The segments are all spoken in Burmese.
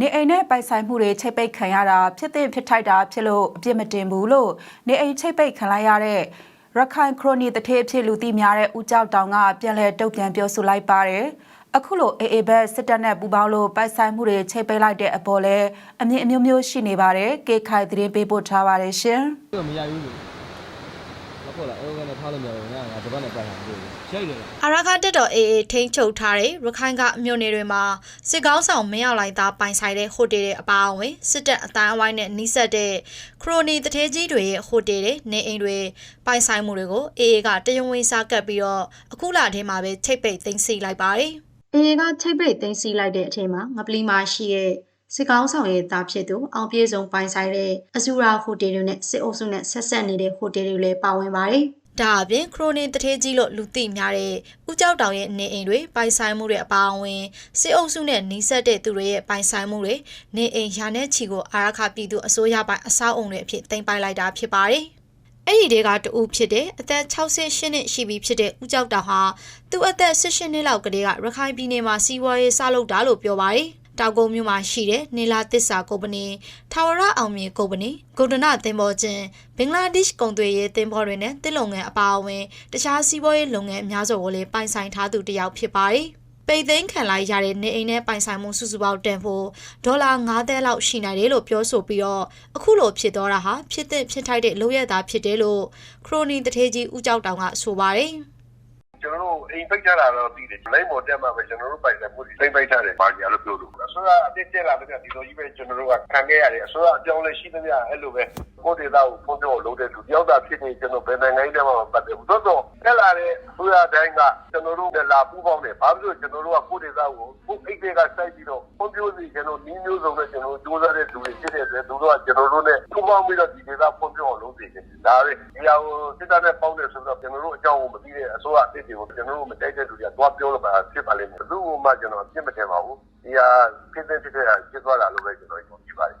နေအိမ်နဲ့ပိုင်ဆိုင်မှုတွေချိတ်ပိတ်ခံရတာဖြစ်တဲ့ဖြစ်ထိုက်တာဖြစ်လို့အပြစ်မတင်ဘူးလို့နေအိမ်ချိတ်ပိတ်ခံလိုက်ရတဲ့ရခိုင်ခရိုနီတထေးဖြစ်လူသိများတဲ့ဦးကျောက်တောင်ကပြန်လဲတုတ်ပြန်ပြောဆိုလိုက်ပါတယ်အခုလိုအေအေဘက်စစ်တပ်နဲ့ပူးပေါင်းလို့ပိုင်ဆိုင်မှုတွေချိတ်ပိတ်လိုက်တဲ့အပေါ်လဲအမြင်အမျိုးမျိုးရှိနေပါတယ်ကေခိုင်သတင်းပေးပို့ထားပါတယ်ရှင် မဟုတ်လားအဲဒါနဲ့ထားလို့မရဘူးငါငါတပတ်နဲ့ပတ်တာမဟုတ်ဘူးရိုက်တယ်လားအာရခတက်တော် AA ထိန်းချုပ်ထားတဲ့ရခိုင်ကအမြို့နယ်တွေမှာစစ်ကောင်းဆောင်မင်းအောင်လိုက်သားပိုင်ဆိုင်တဲ့ဟိုတယ်တွေအပါအဝင်စစ်တပ်အတိုင်းအဝိုင်းနဲ့နှိစက်တဲ့ခရိုနီတထဲကြီးတွေရဲ့ဟိုတယ်တွေနေအိမ်တွေပိုင်ဆိုင်မှုတွေကို AA ကတရုံဝင်စားကပ်ပြီးတော့အခုလထဲမှာပဲချိတ်ပိတ်သိမ်းဆီလိုက်ပါတယ် AA ကချိတ်ပိတ်သိမ်းဆီလိုက်တဲ့အချိန်မှာငပလီမှာရှိတဲ့ စစ်ကောင်းဆောင်ရဲ့သားဖြစ်သူအောင်ပြေဆုံးပိုင်ဆိုင်တဲ့အဇူရာဟိုတယ်တွေနဲ့စစ်အုပ်စုနဲ့ဆက်ဆက်နေတဲ့ဟိုတယ်တွေလည်းပါဝင်ပါတယ်။ဒါအပြင်ခရိုနီတထေးကြီးလို့လူသိများတဲ့ဦးကျောက်တောင်ရဲ့နေအိမ်တွေပိုင်ဆိုင်မှုတွေအပါအဝင်စစ်အုပ်စုနဲ့နှီးစပ်တဲ့သူတွေရဲ့ပိုင်ဆိုင်မှုတွေနေအိမ်ရာနဲ့ချီကိုအာရခပြည်သူအစိုးရပိုင်အဆောက်အုံတွေအဖြစ်တင်ပိုင်လိုက်တာဖြစ်ပါတယ်။အဲ့ဒီတဲကတူဖြစ်တဲ့အသက်68နှစ်ရှိပြီဖြစ်တဲ့ဦးကျောက်တောင်ဟာသူ့အသက်18နှစ်လောက်ကတည်းကရခိုင်ပြည်နယ်မှာစီးပွားရေးစလုပ်တာလို့ပြောပါတယ်။ တောက်ကုန်းမြို့မှာရှိတဲ့နေလာသစ္စာကုမ္ပဏီထာဝရအောင်မြင်ကုမ္ပဏီဂုဒနာသင်္ဘောကျင်းဘင်္ဂလားဒေ့ရှ်ကုန်သွယ်ရေးသင်္ဘောတွေနဲ့တစ်လုံငန်းအပါအဝင်တခြားစီးပွားရေးလုပ်ငန်းအများစုကိုလည်းပိုင်ဆိုင်ထားသူတစ်ယောက်ဖြစ်ပါတယ်။ပိတ်သိမ်းခံလိုက်ရတဲ့နေအိမ်နဲ့ပိုင်ဆိုင်မှုစုစုပေါင်းတန်ဖို့ဒေါ်လာ9သန်းလောက်ရှိနိုင်တယ်လို့ပြောဆိုပြီးတော့အခုလိုဖြစ်သွားတာဟာဖြစ်တဲ့ဖြစ်ထိုက်တဲ့လုပ်ရတာဖြစ်တယ်လို့ခရိုနီတထေးကြီးဦးကျောက်တောင်ကဆိုပါတယ်။ကျွန်တော်တို့ အိမ်ပိတ်ကြတာတော့ပြီးတယ်လိုင်းပေါ်တက်မှာပဲကျွန်တော်တို့ပိုင်ဆိုင်မှုတွေပိတ်ပိတ်ထားတယ်ပါညာလို့ပြောလို့အစိုးရအစ်တက်လာတဲ့ဒီလိုကြီးပဲကျွန်တော်တို့ကခံခဲ့ရတယ်အစိုးရအပြောင်းလဲရှိသမျှအဲ့လိုပဲကိုယ်ဒေသကိုဖုန်းပြောလို့တဲ့လူတယောက်သာဖြစ်နေကျွန်တော်ဘယ်နိုင်ငံကြီးမှမပတ်တယ်ဘူးသို့တော့တက်လာတဲ့အစိုးရတိုင်းကကျွန်တော်တို့နဲ့လာပူးပေါင်းတယ်ဘာဖြစ်လို့ကျွန်တော်တို့ကကိုယ်ဒေသကိုကိုယ်အိတ်တွေကစိုက်ပြီးတော့ဖုန်းပြောစီကျွန်တော်နီးမျိုးစုံနဲ့ကျွန်တော်တို့စူးစမ်းတဲ့လူတွေဖြစ်တဲ့အတွက်သူတို့ကကျွန်တော်တို့နဲ့ပူးပေါင်းပြီးတော့ဒီဒေသဖုန်းပြောအောင်လုပ်နေတယ်ဒါပဲဒီဟာကိုစစ်တပ်နဲ့ပေါင်းတယ်ဆိုတော့ကျွန်တော်တို့အကြောင်းကိုမသိတဲ့အစိုးရအစ်တွေကိုကျွန်တော်တို့မတိုက်တဲ့လူတွေကသွားပြောလို့ပါဖြစ်ပါလိမ့်မယ်ဘယ်သူမှကျွန်တော်အပြစ်မတင်ပါဘူးဒီဟာဖြစ်တဲ့ဖြစ်တဲ့ဖြစ်သွားတာလို့ပဲကျွန်တော်ပြောပြပါတယ်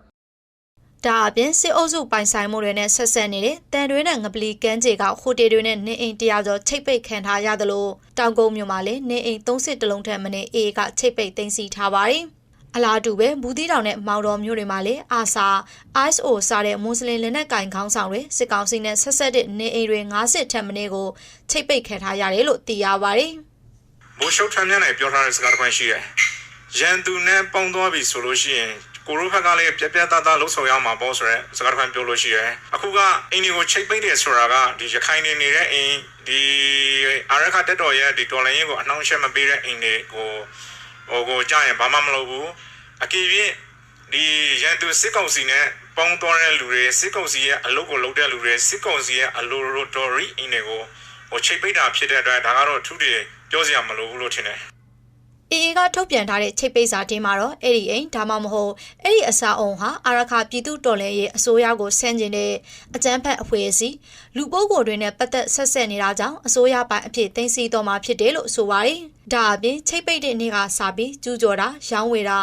ဒါအပြင်စစ်အုပ်စုပိုင်ဆိုင်မှုတွေနဲ့ဆက်ဆက်နေတဲ့တန်တွင်းနဲ့ငပလီကန်းကြေကဟိုတယ်တွေနဲ့နေအိမ်တရားကျော်ချိတ်ပိတ်ခံထားရသလိုတောင်ကုန်းမြို့မှာလည်းနေအိမ်30တလုံးထက်မနည်းအေးကချိတ်ပိတ်သိမ်းဆီးထားပါတယ်။ အလားတူပဲဘူးတီတောင်နဲ့မောင်တော်မြို့တွေမှာလည်းအာဆာ ISO စတဲ့မွတ်စလင်လက်နက်ကင်ခေါင်းဆောင်တွေစစ်ကောင်စီနဲ့ဆက်ဆက်တဲ့နေအိမ်တွေ90ထက်မနည်းကိုချိတ်ပိတ်ခံထားရတယ်လို့သိရပါတယ်။ဘိုးရှုပ်ထမ်းမြတ်နိုင်ပြောထားတဲ့စကားတစ်ခွန်းရှိတယ်။ရန်သူနဲ့ပေါင်းသွားပြီဆိုလို့ရှိရင်ကိုရိုဘက်ကလည်းပြက်ပြက်သားသားလှုပ်ဆောင်ရမှာပေါ့ဆိုတော့စကားတစ်ခွန်းပြောလို့ရှိတယ်။အခုကအင်ဒီကိုချိတ်ပိတ်တယ်ဆိုတာကဒီရခိုင်နေနေတဲ့အင်ဒီအာရခတက်တော်ရဲ့ဒီတော်လိုင်းရင်ကိုအနှောင့်အယှက်မပေးတဲ့အိမ်တွေကို ဟိုကိုကြားရင်ဘာမှမလုပ်ဘူး။အကြည့်ဖြင့်ဒီရန်သူစစ်ကောင်စီနဲ့ပေါင်းသွားတဲ့လူတွေစစ်ကောင်စီရဲ့အလုပ်ကိုလုပ်တဲ့လူတွေစစ်ကောင်စီရဲ့အလိုလိုတော်ရီအင်းတွေကိုဟိုချိတ်ပိတ်တာဖြစ်တဲ့အတွက်ဒါကတော့အထူးတွေပြောစရာမလိုဘူးလို့ထင်တယ် အေအေကထုတ်ပြန်ထားတဲ့ချိတ်ပိတ်စာတင်းမှာတော့အဲ့ဒီအိမ်ဒါမှမဟုတ်အဲ့ဒီအစာအုံဟာအာရခပြည်သူတော်လှန်ရေးအစိုးရကိုဆန့်ကျင်တဲ့အကြမ်းဖက်အဖွဲ့အစည်းလူပုဂ္ဂိုလ်တွေနဲ့ပတ်သက်ဆက်ဆက်နေတာကြောင့်အစိုးရပိုင်းအဖြစ်သိမ်းဆည်းတော်မှာဖြစ်တယ်လို့ဆိုပါတယ်။ဒါအပြင်ချိတ်ပိတ်တဲ့နေ့ကစပြီးကျူးကျော်တာရောင်းဝယ်တာ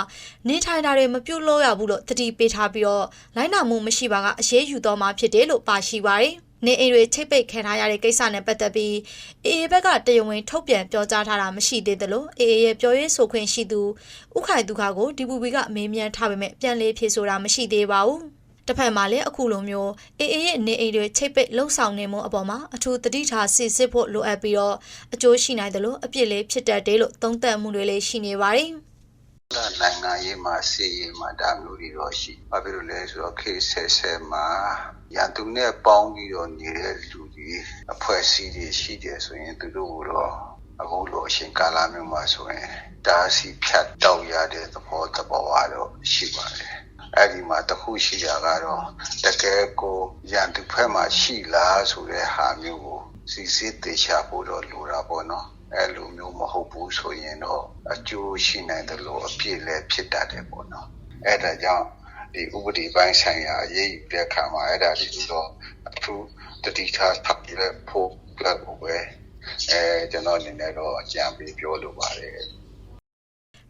နေထိုင်တာတွေမပြုတ်လို့ရဘူးလို့တတိပေးထားပြီးတော့လိုင်းနာမှုမရှိပါကအရေးယူတော်မှာဖြစ်တယ်လို့ပါရှိပါတယ်။ နေအိမ်တွေချိတ်ပိတ်ခံထားရတဲ့ကိစ္စနဲ့ပတ်သက်ပြီးအေအေဘက်ကတရုံဝင်ထုတ်ပြန်ပြောကြားထားတာမရှိသေးသလိုအေအေရဲ့ပြောရေးဆိုခွင့်ရှိသူဥခိုင်ဒုခကိုဒီပူပီကအမေးမြန်းထားပေမဲ့ပြန်လေးဖြေဆိုတာမရှိသေးပါဘူး။တစ်ဖက်မှာလည်းအခုလိုမျိုးအေအေရဲ့နေအိမ်တွေချိတ်ပိတ်လှုပ်ဆောင်နေမှုအပေါ်မှာအထူးတတိထားစစ်စစ်ဖို့လိုအပ်ပြီးတော့အကျိုးရှိနိုင်တယ်လို့အပြစ်လေးဖြစ်တတ်တယ်လို့သုံးသပ်မှုတွေလည်းရှိနေပါတယ်။ နိုင်ငံရေးမှာစီရေးမှာဒါမျိုးတွေတော့ရှိဘာဖြစ်လို့လဲဆိုတော့ခေတ်ဆက်ဆက်မှာရန်သူနဲ့ပေါင်းပြီးတော့နေတဲ့လူတွေအဖွဲ့အစည်းတွေရှိတယ်ဆိုရင်သူတို့ကတော့အခုလိုအချိန်ကာလမျိုးမှာဆိုရင်ဒါစီဖြတ်တောက်ရတဲ့သဘောသဘောကတော့ရှိပါတယ်အဲ့ဒီမှာတစ်ခုရှိတာကတော့တကယ်ကိုရန်သူဖက်မှာရှိလားဆိုတဲ့ဟာမျိုးကို စီစစ်တေချာဖို့တော့လိုတာပေါ့နော်အဲ့လိုမျိုးမဟုတ်ဘူးဆိုရင်တော့အကျိုးရှိနိုင်တယ်လို့အပြည့်လည်းဖြစ်တတ်တယ်ပေါ့နော်အဲ့ဒါကြောင့်ဒီဥပဒေပိုင်းဆိုင်ရာအရေးယူတဲ့အခါမှာအဲ့ဒါတွေကိုတော့အထူးတတိထားဖတ်ပြဖို့လည်းပဲအဲကျွန်တော်အနေနဲ့တော့အကြံပေးပြောလိုပါတယ်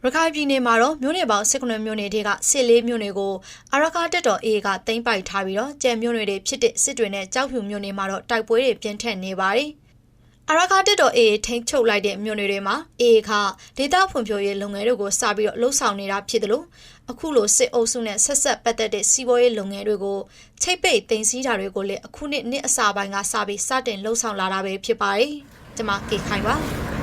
ရခိုင်ပြည်နယ်မှာတော့မြို့နယ်ပေါင်း19မြို့နယ်တွေကစစ်လေးမြို့နယ်ကိုအာရခတက်တော်အေကသိမ်းပိုက်ထားပြီးတော့ကြံမြို့နယ်တွေဖြစ်တဲ့စစ်တွေနဲ့ကြောက်ဖြူမြို့နယ်မှာတော့တိုက်ပွဲတွေပြင်းထန်နေပါတယ်။အရကားတက်တော်အေးထိန်းချုပ်လိုက်တဲ့မြို့နယ်တွေမှာအေးခဒေတာဖွံ့ဖြိုးရေးလုပ်ငန်းတွေကိုစပြီးတော့လှုပ်ဆောင်နေတာဖြစ်တယ်လို့အခုလိုစစ်အုပ်စုနဲ့ဆက်ဆက်ပတ်သက်တဲ့စီးပွားရေးလုပ်ငန်းတွေကိုချိတ်ပိတ်တင်စီးတာတွေကိုလည်းအခုနှစ်နှစ်အစပိုင်းကစပြီးစတင်လှုပ်ဆောင်လာတာပဲဖြစ်ပါတယ်။ကျွန်မကေခိုင်ပါ။